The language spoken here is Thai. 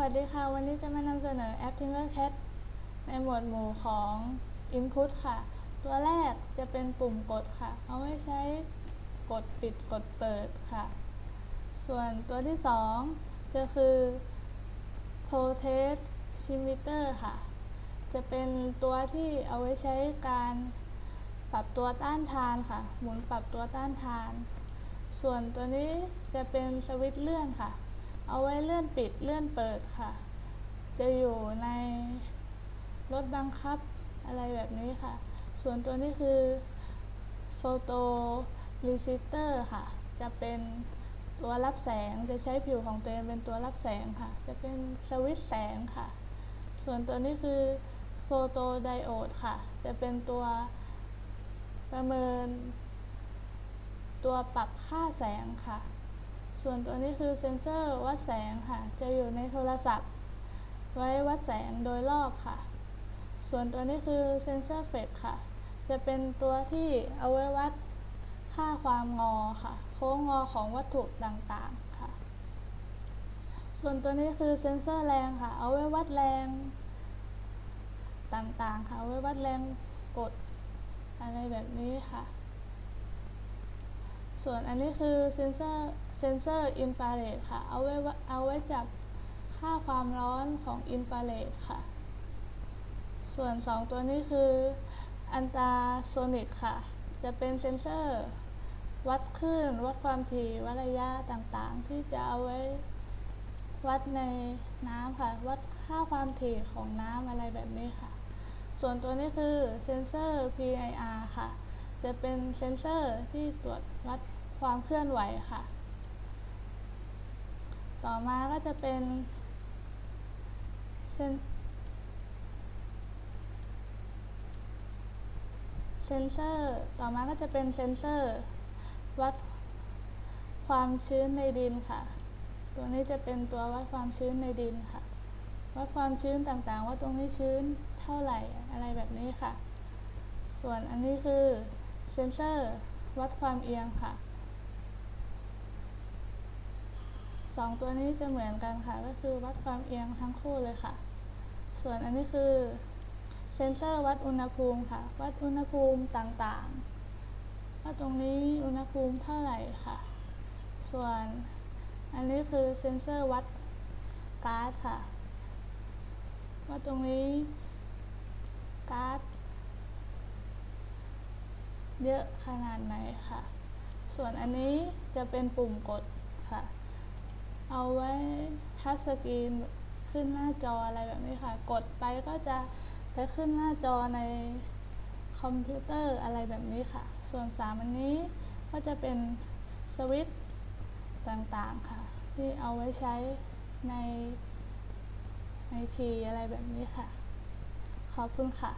วัสดีค่ะ วันนี้จะมานำเสนอแอป Tinkercad ในหมวดหมู่ของ Input ค่ะ ตัวแรกจะเป็นปุ่มกดค่ะ เอาไว้ใช้กดปิดกดเปิดค่ะ ส่วนตัวที่สองจะคือ Potentiometer ค่ะ จะเป็นตัวที่เอาไว้ใช้การปรับตัวต้านทานค่ะ หมุนปรับตัวต้านทาน ส่วนตัวนี้จะเป็นสวิตช์เลื่อนค่ะ เอาไว้เลื่อนปิดเลื่อนเปิดค่ะ จะอยู่ในรถบังคับอะไรแบบนี้ค่ะ ส่วนตัวนี้คือ Photo Resistor ค่ะ จะเป็นตัวรับแสงจะใช้ผิวของตัวเองเป็นตัวรับแสงค่ะ จะเป็นสวิตช์แสงค่ะ ส่วนตัวนี้คือ Photo Diode ค่ะ จะเป็นตัวประเมิน ตัวปรับค่าแสงค่ะ ส่วนตัวนี้คือเซนเซอร์วัดแสงค่ะ จะอยู่ในโทรศัพท์ ไว้วัดแสงโดยรอบค่ะ ส่วนตัวนี้คือเซนเซอร์เฟกค่ะ จะเป็นตัวที่เอาไว้วัดค่าความงอค่ะ โค้งงอของวัตถุต่างๆค่ะ ส่วนตัวนี้คือเซนเซอร์แรงค่ะ เอาไว้วัดแรงต่างๆค่ะ เอาไว้วัดแรงกดอะไรแบบนี้ค่ะ ส่วนอันนี้คือเซนเซอร์ เซนเซอร์อินฟราเรดค่ะ เอาไว้วะเอาไว้จับค่าความร้อนของอินฟราเรดค่ะ ส่วน 2 ตัวนี้คืออันตราโซนิกค่ะ จะเป็นเซนเซอร์ วัดคลื่น วัดความถี่ วัดระยะต่างๆ ที่จะเอาไว้วัดในน้ำค่ะ วัดค่าความถี่ของน้ำอะไรแบบนี้ค่ะ ส่วนตัวนี้คือเซนเซอร์ PIR ค่ะ จะเป็นเซนเซอร์ที่ตรวจวัดความเคลื่อนไหวค่ะ ต่อมาก็จะเป็นเซนเซนเซอร์ ต่อมาก็จะเป็นเซนเซอร์ วัดความชื้นในดินค่ะ ตัวนี้จะเป็นตัววัดความชื้นในดินค่ะ วัดความชื้นต่างๆ ว่าตรงนี้ชื้นเท่าไหร่อะไรแบบนี้ค่ะ ส่วนอันนี้คือเซนเซอร์ วัดความเอียงค่ะ สองตัวนี้จะเหมือนกันค่ะ ก็คือวัดความเอียงทั้งคู่เลยค่ะ ส่วนอันนี้คือเซนเซอร์วัดอุณหภูมิค่ะ วัดอุณหภูมิต่างๆ ว่าตรงนี้อุณหภูมิเท่าไหร่ค่ะ ส่วนอันนี้คือเซนเซอร์วัดก๊าซค่ะ ว่าตรงนี้ก๊าซเยอะขนาดไหนค่ะ ส่วนอันนี้จะเป็นปุ่มกดค่ะ เอาไว้ทัชสกรีนขึ้นหน้าจออะไรแบบนี้ค่ะ กดไปก็จะไปขึ้นหน้าจอในคอมพิวเตอร์อะไรแบบนี้ค่ะ ส่วนสามอันนี้ก็จะเป็นสวิตช์ต่างๆค่ะ ที่เอาไว้ใช้ในในทีอะไรแบบนี้ค่ะ ขอบคุณค่ะ